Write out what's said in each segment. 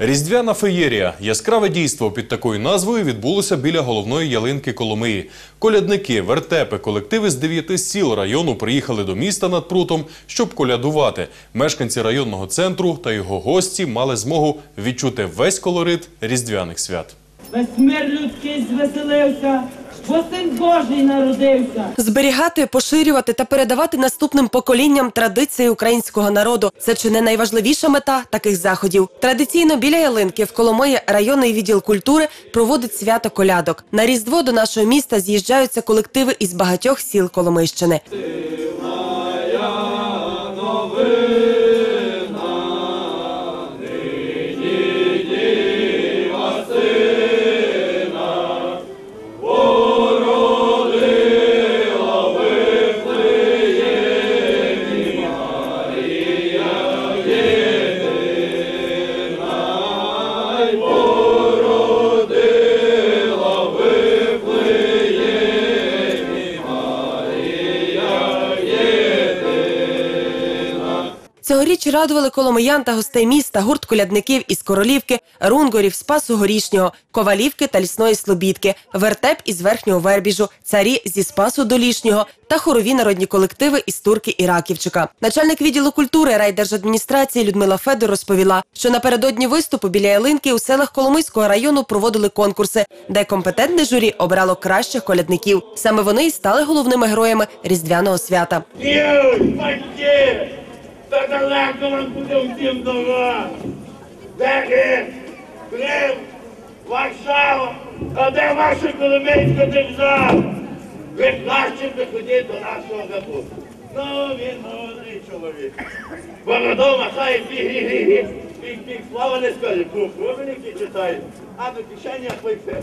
Різдвяна феєрія. Яскраве дійство під такою назвою відбулося біля головної ялинки Коломиї. Колядники, вертепи, колективи з дев'яти сіл району приїхали до міста над прутом, щоб колядувати. Мешканці районного центру та його гості мали змогу відчути весь колорит різдвяних свят. Весь мир людський звеселився, бо син Божий народився. Зберігати, поширювати та передавати наступним поколінням традиції українського народу це чи не найважливіша мета таких заходів. Традиційно біля ялинки в Коломиї районний відділ культури проводить свято колядок. На різдво до нашого міста з'їжджаються колективи із багатьох сіл Коломийщини. Цьогоріч радували коломиян та гостей міста гурт колядників із Королівки, Рунгорів, Спасу Горішнього, Ковалівки та Лісної Слобідки, вертеп із Верхнього Вербіжу, царі зі Спасу Долішнього та хорові народні колективи із Турки і Раківчика. Начальник відділу культури райдержадміністрації Людмила Федор розповіла, що напередодні виступу біля ялинки у селах Коломийського району проводили конкурси, де компетентне журі обрало кращих колядників. Саме вони і стали головними героями різдвяного свята. Та далеко вам буде всім до вас. Де Крим, Варшава, а де ваша Коломийська держава? Ви краще приходіть до нашого габу. Ну, він молодий чоловік. Бородо махає біг-біг-біг. Біг-біг, слава не скаже, букви великі читає, а до кишені пойсе.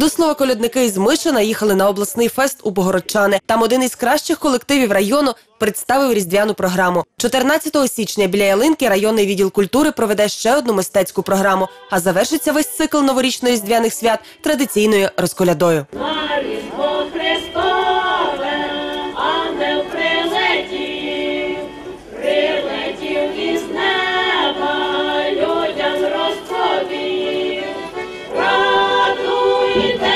До слова, колядники із Мишина їхали на обласний фест у Богородчани. Там один із кращих колективів району представив різдвяну програму. 14 січня біля ялинки районний відділ культури проведе ще одну мистецьку програму. А завершиться весь цикл новорічно-різдвяних свят традиційною розколядою. in